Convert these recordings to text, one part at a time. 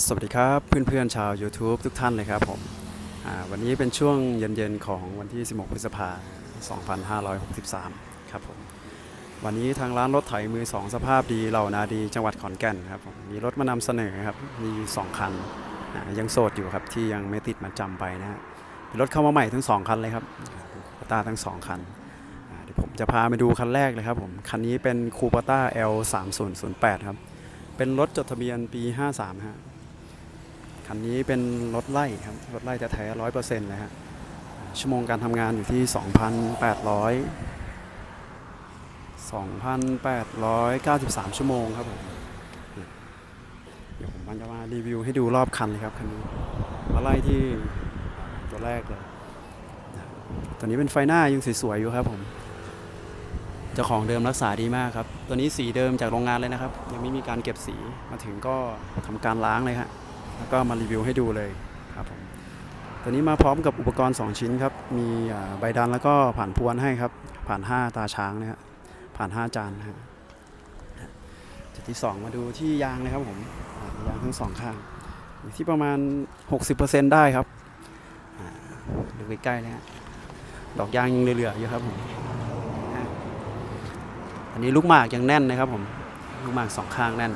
สวัสดีครับเพื่อนๆชาว YouTube ทุกท่านเลยครับผมวันนี้เป็นช่วงเย็นๆของวันที่ 16 พฤษภาคม2563 ครับผมวันนี้ทางร้านรถไถมือ 2 สภาพดีเหล่านาดีจังหวัดขอนแก่นครับผมมีรถมานำเสนอครับมีอยู่2คันยังโสดอยู่ครับที่ยังไม่ติดมาจำไปนะฮะรถเข้ามาใหม่ทั้ง 2 คันเลยครับคูปต้าทั้ง 2 คันเดี๋ยวผมจะพาไปดูคันแรกเลยครับผมคันนี้เป็นคูปต้า L 3 0 0 8ครับเป็นรถจดทะเบียนปี 53ฮะ คันนี้เป็นรถไล่ครับ รถไล่แท้ร้อยเปอร์เซ็นต์เลยฮะ ชั่วโมงการทำงานอยู่ที่ 2,800 2,893 ชั่วโมงครับผม เดี๋ยวผมจะมารีวิวให้ดูรอบคันเลยครับคันนี้ มาไล่ที่ตัวแรกเลยตัวนี้เป็นไฟหน้ายังสวยๆอยู่ครับผมเจ้าของเดิมรักษาดีมากครับ ตัวนี้สีเดิมจากโรงงานเลยนะครับ ยังไม่มีการเก็บสีมาถึงก็ทำการล้างเลยฮะ แล้วก็มารีวิวให้ดูเลยครับผมตัวนี้มาพร้อมกับอุปกรณ์ 2 ชิ้นครับ มีใบดันแล้วก็ผ่านพวนให้ครับ ผ่าน 5 ตาช้างนะฮะผ่าน 5 จานนะฮะจุดที่ 2 มาดูที่ยางนะครับผมยางทั้งสองข้างอยู่ที่ประมาณ 60%ได้ครับดูใกล้ๆนะฮะดอกยางยังเหลือๆอยู่ครับผมอันนี้ลูกหมากยังแน่นนะครับผมลูกหมากสองข้างแน่น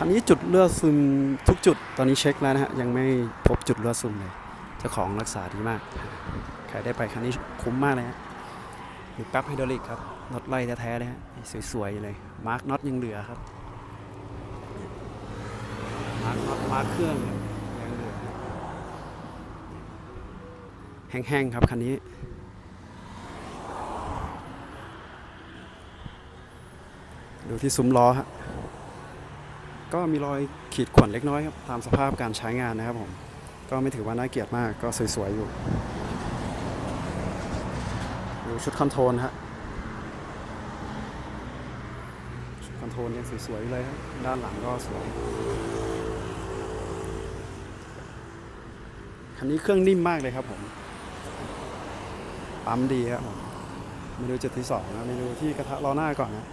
คันนี้จุดเลือดซึมทุกจุดตอนนี้เช็คแล้วนะฮะยังไม่พบจุดเลือดซึมเลยเจ้าของรักษาดีมากใครได้ไปคันนี้คุ้มมากเลยฮะมีแป๊บไฮดรอลิกครับน็อตไล่แท้ๆเลยฮะสวยๆเลยมาร์กน็อตยังเหลือครับมาร์กน็อตมาร์กเครื่องยังเหลือแห้งๆครับคันนี้ดูที่ซุ้มล้อฮะ ก็มีรอยขีดข่วนเล็กน้อยครับตามสภาพการใช้งานนะครับผมก็ไม่ถือว่าน่าเกลียดมากก็สวยๆอยู่ดูชุดคอนโทรลฮะชุดคอนโทรลยังสวยๆเลยครับด้านหลังก็สวยคันนี้เครื่องนิ่มมากเลยครับผมปั๊มดีครับผมมาดูจุดที่สองนะมาดูที่กระทะล้อหน้าก่อนนะ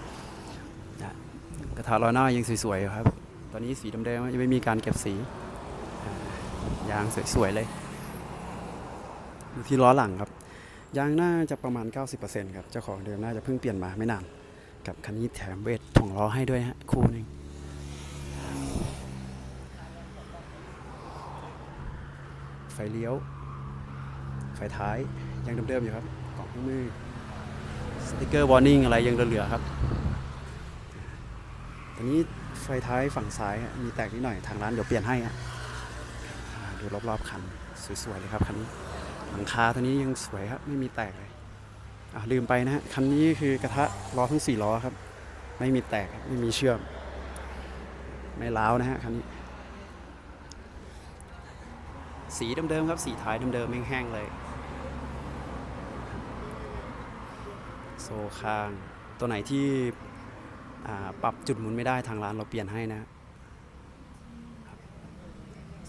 กระทะล้อหน้ายังสวยๆครับ อนนี้สีดำๆยังไม่มีการเก็บสี ยางสวยๆเลยดูที่ล้อหลังครับ ยางน่าจะประมาณ 90%ครับ เจ้าของเดิมน่าจะเพิ่งเปลี่ยนมาไม่นาน กับคันนี้แถมเวทถ่วงล้อให้ด้วยฮะคู่หนึงไฟเลี้ยว ไฟท้ายยังเดิมๆอยู่ครับกล่องมือสติกเกอร์วอร์นิ่งอะไรยังเหลือๆครับตอนนี้ ไฟท้ายฝั่งซ้ายมีแตกนิดหน่อยทางร้านเดี๋ยวเปลี่ยนให้อะอ่าดูรอบๆคันสวยๆเลยครับคันนี้หลังคาตัวนี้ยังสวยครับไม่มีแตกเลยอะลืมไปนะฮะคันนี้คือกระทะล้อทั้งสี่ล้อครับ ไม่มีแตกไม่มีเชื่อม ไม่ล้าวนะฮะคันนี้ สีเดิมๆครับสีท้ายเดิมๆแห้งๆเลย โซคางตัวไหนที่ ปรับจุดหมุนไม่ได้ทางร้านเราเปลี่ยนให้นะครับ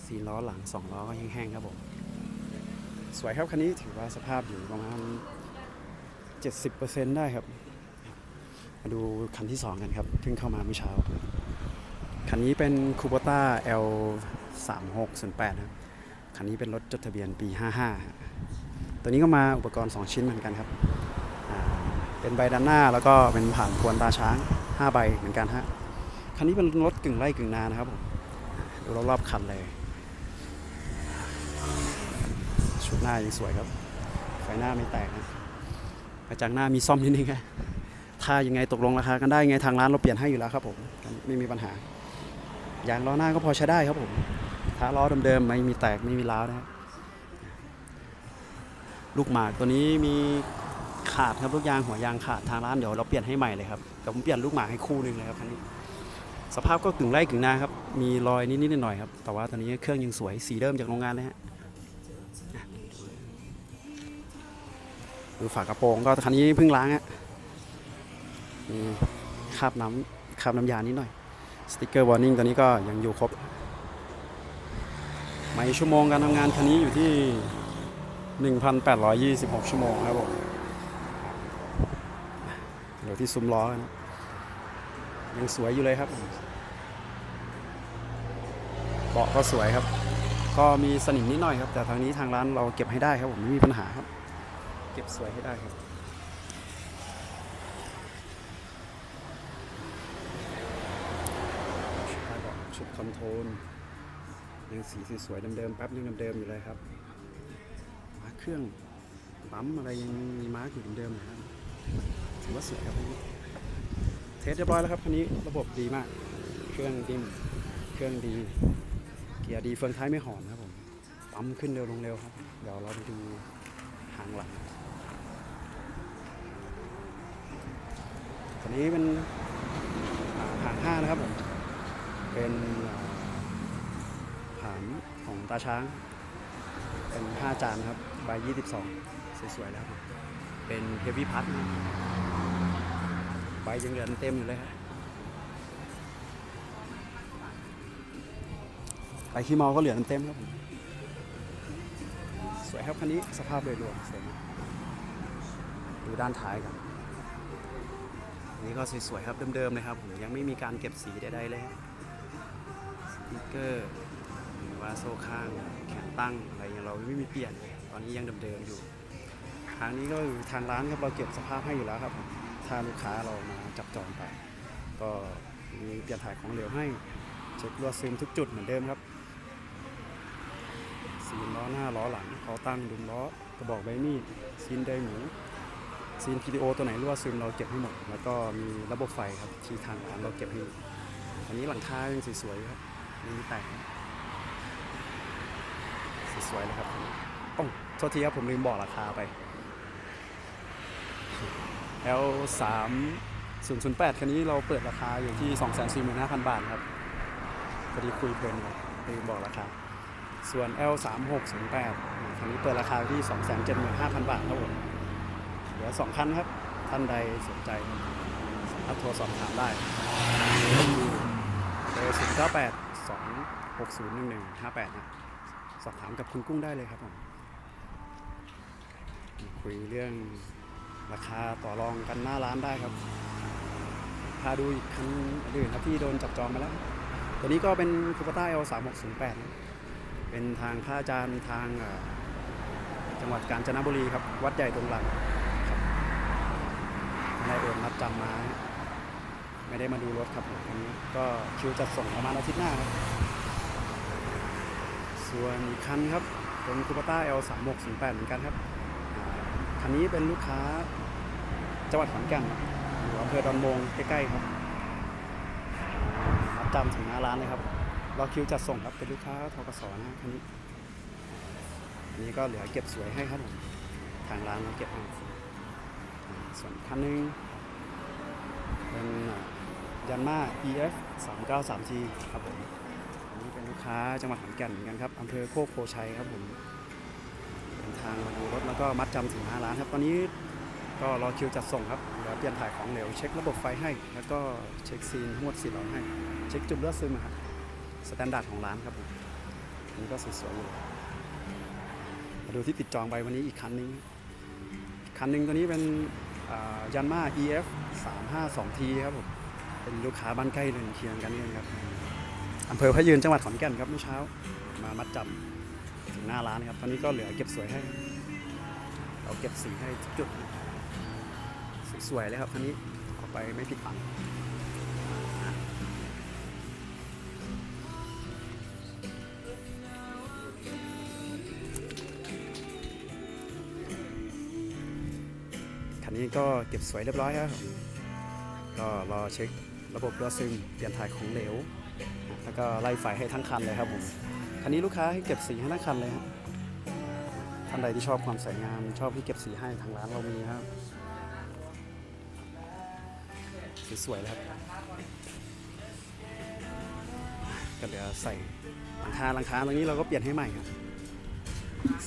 สี่ล้อหลังสองล้อก็แห้งๆครับผม สวยครับคันนี้ถือว่าสภาพอยู่ประมาณ 70%ได้ครับ มาดูคันที่ 2 กันครับเพิ่งเข้ามาเมื่อเช้า คันนี้เป็น Kubota L 3 6 0 8ครับ คันนี้เป็นรถจดทะเบียนปี 55 ตัวนี้ก็มาอุปกรณ์ 2 ชิ้นเหมือนกันครับ เป็นใบด้านหน้าแล้วก็เป็นผ่านพวนตาช้าง 5 ใบเหมือนกันฮะ คันนี้เป็นรถกึ่งไร่กึ่งนานะครับผมดูรอบๆคันเลย ชุดหน้ายังสวยครับ ไฟหน้าไม่แตกนะกระจังหน้ามีซ่อมนิดนึงครับถ้ายังไงตกลงราคากันได้ไงทางร้านเราเปลี่ยนให้อยู่แล้วครับผมไม่มีปัญหายางล้อหน้าก็พอใช้ได้ครับผมท้าล้อเดิมๆไม่มีแตกไม่มีร้าวนะครับลูกหมากตัวนี้มี ขาดครับลูกยางหัวยางขาดทางร้านเดี๋ยวเราเปลี่ยนให้ใหม่เลยครับเดี๋ยวผมเปลี่ยนลูกหมาให้คู่หนึ่งเลยครับคันนี้ สภาพก็กึ่งไร่กึ่งนาครับมีรอยนิดๆหน่อยๆครับแต่ว่าตอนนี้เครื่องยังสวยสีเดิมจากโรงงานเลยฮะดูฝากระโปรงก็คันนี้เพิ่งล้างฮะมีคราบน้ำคราบน้ำยานิดหน่อยสติกเกอร์วอร์นิ่งตอนนี้ก็ยังอยู่ครบไม่ชั่วโมงการทำงานคันนี้อยู่ที่ 1,826 ชั่วโมงครับผม เดี๋ยวที่ซุ้มล้อนะยังสวยอยู่เลยครับ เบาะก็สวยครับ ก็มีสนิมนิดหน่อยครับ แต่ทางนี้ทางร้านเราเก็บให้ได้ครับผมไม่มีปัญหาครับ เก็บสวยให้ได้ครับชุดท้ายเบาะชุดคอนโทรลยังสีสวยๆเดิมๆแป๊บยังเดิมๆอยู่เลยครับ มาเครื่องปั๊มอะไรยังมีมาร์กอยู่เดิมๆนะครับ ถือว่าสวยครับคันนี้เทสเรียบร้อยแล้วครับคันนี้ระบบดีมาก เครื่องดิมเครื่องดี เกียร์ดีเฟืองท้ายไม่หอนครับผมปั๊มขึ้นเร็วลงเร็วครับ เดี๋ยวเราไปดูหางหลังคันนี้เป็นอ่าหางห้านะครับผมเป็นอ่าผานของตาช้าง เป็น 5 จานครับใบ22 สวยๆแล้วครับเป็นเฮฟวี่พัท ใบยังเหลือเต็มอยู่เลยครับใบขี้เมาก็เหลือเต็มครับผมสวยครับคันนี้สภาพโดยรวมสวยมากดูด้านท้ายกันอันนี่ก็สวยๆครับเดิมๆเลยครับผมยังไม่มีการเก็บสีใดๆเลยครับสติ๊กเกอร์หรือว่าโซ่ข้างแขนตั้งอะไรอย่างเราไม่มีเปลี่ยนเลยตอนนี้ยังเดิมๆอยู่ทางนี้ก็คือทางร้านครับเราเก็บสภาพให้อยู่แล้วครับผมถ้าลูกค้าเรามา จับจองไป ก็มีเปลี่ยนถ่ายของเหลวให้ เช็ครั่วซึมทุกจุดเหมือนเดิมครับซีนล้อหน้าล้อหลังเขาตั้งดุมล้อกระบอกใบมีดซีนไดหมูซีนพีดีโอตัวไหนรั่วซึมเราเก็บให้หมด แล้วก็มีระบบไฟครับที่ทางร้านเราเก็บให้อันนี้หลังคายังสวยๆครับนี่แต่งสวยๆเลยครับโอ้โทษทีครับผมลืมบอกราคาไป L3 008 คันนี้เราเปิดราคาอยู่ที่ 245,000 บาทครับพอดีคุยเพลินเลยลืมบอกราคา ส่วน L3608 คันนี้เปิดราคาที่ 275,000 บาทครับผมเหลือ 2 คันครับ ท่านใดสนใจสามโทรสอบถามได้เบอร์098 260 1158 นะสอบถามกับคุณกุ้งได้เลยครับผมคุยเรื่องราคาต่อรองกันหน้าร้านได้ครับาดูอีกคันอื่นครับที่โดนจับจองมาแล้ว ตัวนี้ก็เป็นคูปต้าเอลสามหกศูนย์แปดเป็นทางพระอาจารย์ทางจังหวัดกาญจนบุรีครับ วัดใหญ่ตรงหลังครับนายโดนนัดจำมา ไม่ได้มาดูรถครับคันนี้ก็คิวจัดส่งประมาณอาทิตย์หน้าครับ ส่วนอีกคันครับเป็นคูปต้า L 3 6 0 8เหมือนกันครับคันนี้เป็นลูกค้าจังหวัดขอนแก่น อยู่อำเภอดอนมงใกล้ๆครับมัดจำถึงหน้าร้านเลยครับรอคิวจัดส่งครับเป็นลูกค้าทกสนะคันนี้อันนี้ก็เหลือเก็บสวยให้ครับผมทางร้านเราเก็บให้อ่าส่วนคันหนึงเป็นยันมา EF 3 9 3 T ครับผมอันนี้เป็นลูกค้าจังหวัดขอนแก่นเหมือนกันครับอำเภอโคกโพชัยครับผมเดินทางมาดูรถแล้วก็มัดจำถึงหน้าร้านครับตอนนี้ ก็รอคิวจัดส่งครับเดี๋ยวเปลี่ยนถ่ายของเหลวเช็คระบบไฟให้ แล้วก็เช็คซีนทั้งหมด4ล้อให้ เช็คจุดเลือดซึมครับสแตนดาร์ดของร้านครับผมอันนี้ก็สวยๆอยู่มาดูที่ติดจองไปวันนี้อีกคันนึงคันหนึ่งตัวนี้เป็นยันมา EF 3 5 2 T ครับผมเป็นลูกค้าบ้านใกล้เรือนเคียงกันนี่เองครับอำเภอพะยืนจังหวัดขอนแก่นครับเมื่อเช้ามามัดจำถึงหน้าร้านครับ ตอนนี้ก็เหลือเก็บสวยให้ เราเก็บสีให้ทุกจุด สวยๆเลยครับคันนี้ออกไปไม่ผิดหวังคันนี้ก็เก็บสวยเรียบร้อยครับ ก็รอเช็คระบบรั่วซึมเปลี่ยนถ่ายของเหลว แล้วก็ไล่ไฟให้ทั้งคันเลยครับผมคันนี้ลูกค้าให้เก็บสีให้ทั้งคันเลยครับท่านใดที่ชอบความสวยงาม ชอบที่เก็บสีให้ทางร้านเรามีครับ สวยๆเลยครับก็เดี๋ยวใส่หลังคาหลังคาตรงนี้เราก็เปลี่ยนให้ใหม่ครับ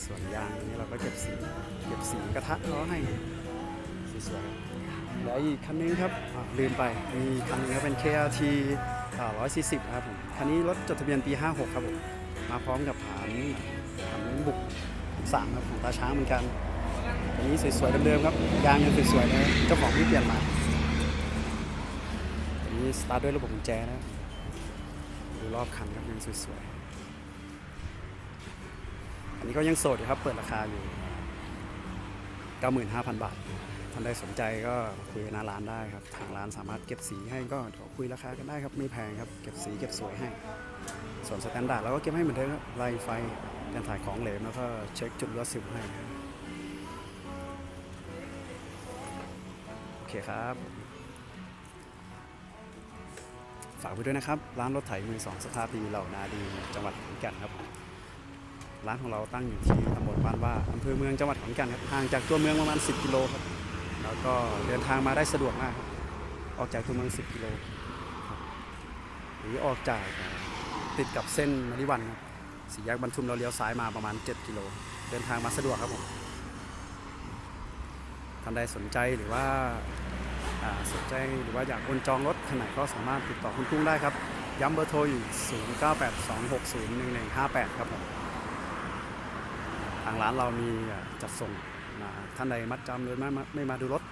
ส่วนยางตรงนี้เราก็เก็บสีเก็บสีกระทะล้อให้สวยๆแล้วอีกคันนึงครับลืมไปมีคันนึงครับเป็น KRT อ่า140ครับผมคันนี้รถจดทะเบียนปี 56 ครับผมมาพร้อมกับผานผานบุกสามครับของตาช้างเหมือนกันคันนี้สวยๆเดิมๆครับยางยังสวยๆเลยเจ้าของที่เปลี่ยนมา นี้สตาร์ทด้วยระบบกุญแจนะ ดูรอบคันครับยังสวยๆ อันนี้ก็ยังโสดอยู่ครับ เปิดราคาอยู่ 95,000 บาท ท่านใดสนใจก็คุยกับหน้าร้านได้ครับ ทางร้านสามารถเก็บสีให้ก็เดี๋ยวคุยราคากันได้ครับ ไม่แพงครับ เก็บสีเก็บสวยให้ ส่วนสแตนดาร์ดเราก็เก็บให้เหมือนเดิมครับไล่ไฟการถ่ายของเหลวแล้วก็เช็คจุดรั่วซึมให้ โอเคครับ ฝากไปด้วยนะครับ ร้านรถไถมือสองสภาพดีเหล่านาดีจังหวัดขอนแก่นครับ ร้านของเราตั้งอยู่ที่ตำบลบ้านว่าอำเภอเมืองจังหวัดขอนแก่นครับห่างจากตัวเมืองประมาณ 10 กิโลครับแล้วก็เดินทางมาได้สะดวกมากครับออกจากตัวเมือง 10 กิโลหรือออกจากติดกับเส้นมริวันครับสี่แยกบรรทุมเราเลี้ยวซ้ายมาประมาณ 7 กิโล เดินทางมาสะดวกครับผมท่านใดสนใจหรือว่า สนใจหรือว่าอยากโอนจองรถคันไหนก็สามารถติดต่อคุณกุ้งได้ครับ ย้ำเบอร์โทรอยู่ 0982601158 ครับผมทางร้านเรามีจัดส่งท่านใดมัดจำหรือไม่มาไม่มาดูรถ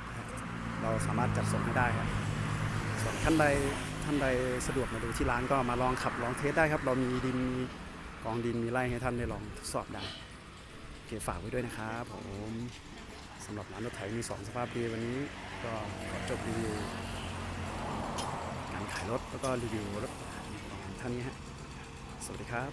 เราสามารถจัดส่งให้ได้ครับ ส่วนท่านใดท่านใดสะดวกมาดูที่ร้านก็มาลองขับลองเทสได้ครับ เรามีดินมีกองดินมีไร่ให้ท่านได้ลองทดสอบได้โอเคฝากไว้ด้วยนะครับผมสำหรับร้านรถไถมีสองสภาพดีวันนี้ ก็ขอจบรีวิวการขายรถแล้วก็รีวิวรถท่านี้ฮะ สวัสดีครับ